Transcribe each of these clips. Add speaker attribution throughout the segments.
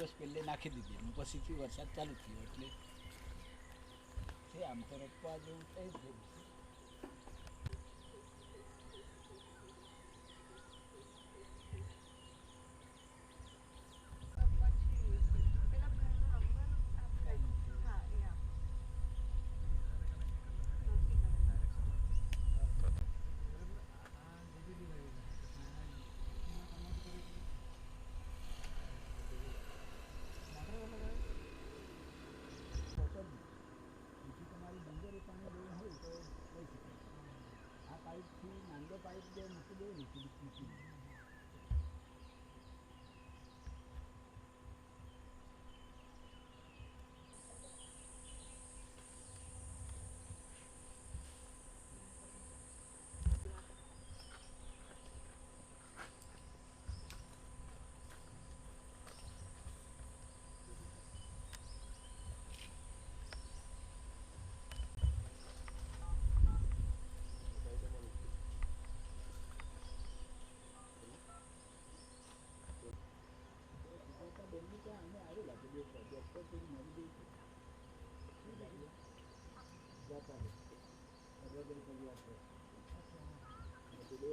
Speaker 1: દિવસ પહેલે નાખી દીધી. અને પછીથી વરસાદ ચાલુ થયો. એટલે આમ તો રોપવા જેવું થઈ ગયું. पाइप में नंदो पाइप दे मस्त दे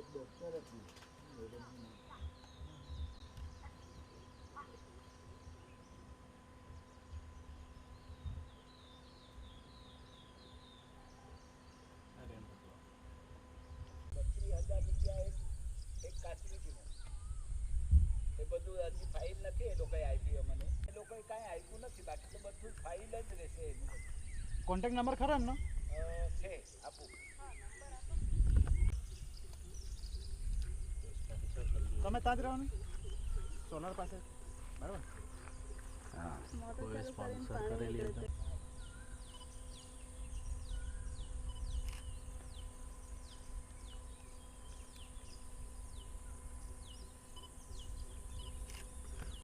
Speaker 1: ડૉક્ટર હતી મેડમનું નામ. બત્રીસ હજાર રૂપિયા એક એક કાચરી કિલો એ બધું હજી ફાઇલ નથી એ લોકોએ આપી અમને. એ લોકોએ કાંઈ આપ્યું નથી બાકી તો બધું ફાઇલ જ રહેશે એનું. કોન્ટેક
Speaker 2: કોન્ટેક્ટ નંબર ખરા એમનો?
Speaker 1: છે આપું.
Speaker 2: તમે ત્યાં જ રહેવાનું સોલાર પાસે. બરાબર?
Speaker 3: કોઈ સ્પોન્સર કરેલી હતી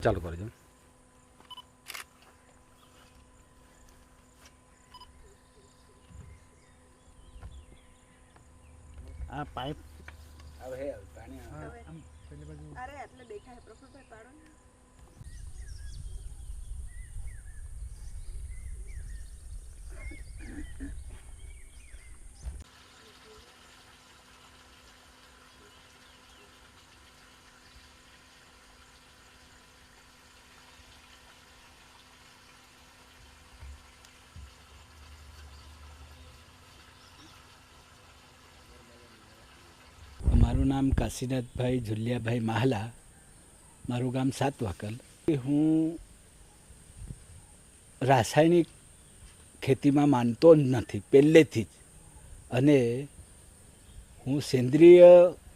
Speaker 3: ચાલુ કરજો
Speaker 2: આ પાઇપ
Speaker 1: હવે હે પાણી
Speaker 4: અરે એટલે દેખાય પ્રફુલભાઈ પાડો ને.
Speaker 1: મારું નામ કાશીનાથભાઈ ઝુલિયાભાઈ માહલા. મારું ગામ સાતવાકલ. હું રાસાયણિક ખેતીમાં માનતો જ નથી, પહેલેથી જ. અને હું સેન્દ્રિય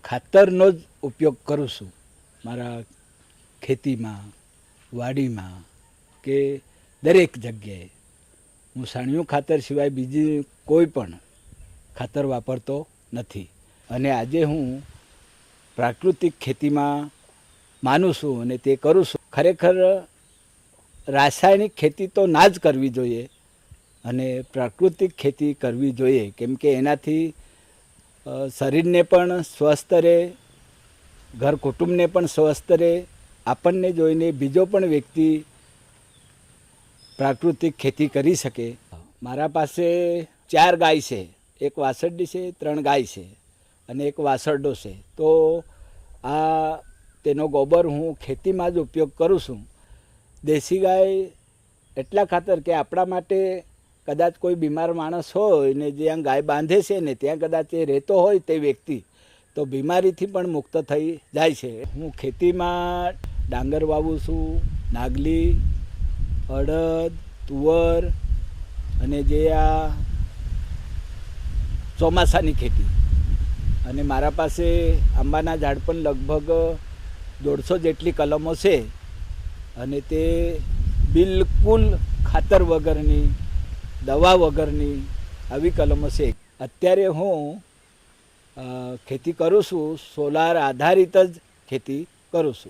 Speaker 1: ખાતરનો જ ઉપયોગ કરું છું. મારા ખેતીમાં, વાડીમાં કે દરેક જગ્યાએ. હું સાણિયું ખાતર સિવાય બીજી કોઈ પણ ખાતર વાપરતો નથી. અને આજે હું પ્રાકૃતિક ખેતીમાં માનું છું અને તે કરું છું. ખરેખર રાસાયણિક ખેતી તો ના જ કરવી જોઈએ અને પ્રાકૃતિક ખેતી કરવી જોઈએ, કેમ કે એનાથી શરીરને પણ સ્વસ્થ રહે, ઘર કુટુંબને પણ સ્વસ્થ રહે. આપણને જોઈને બીજો પણ વ્યક્તિ પ્રાકૃતિક ખેતી કરી શકે. મારા પાસે ચાર ગાય છે. એક વાસરડી છે, ત્રણ ગાય છે. અને એક વાસરડો છે. તો આ તેનો ગોબર હું ખેતીમાં જ ઉપયોગ કરું છું. દેશી ગાય એટલા ખાતર કે આપણા માટે કદાચ કોઈ બીમાર માણસ હોય ને જ્યાં ગાય બાંધે છે ને ત્યાં કદાચ એ રહેતો હોય તે વ્યક્તિ, તો બીમારીથી પણ મુક્ત થઈ જાય છે. હું ખેતીમાં ડાંગર વાવું છું, નાગલી અડદ તુવર અને જે આ ચોમાસાની ખેતી. અને મારા પાસે આંબાના ઝાડ પણ લગભગ દોઢસો જેટલી કલમો છે અને તે બિલકુલ ખાતર વગરની, દવા વગરની આવી કલમો છે. અત્યારે હું ખેતી કરું છું, સોલાર આધારિત જ ખેતી કરું છું.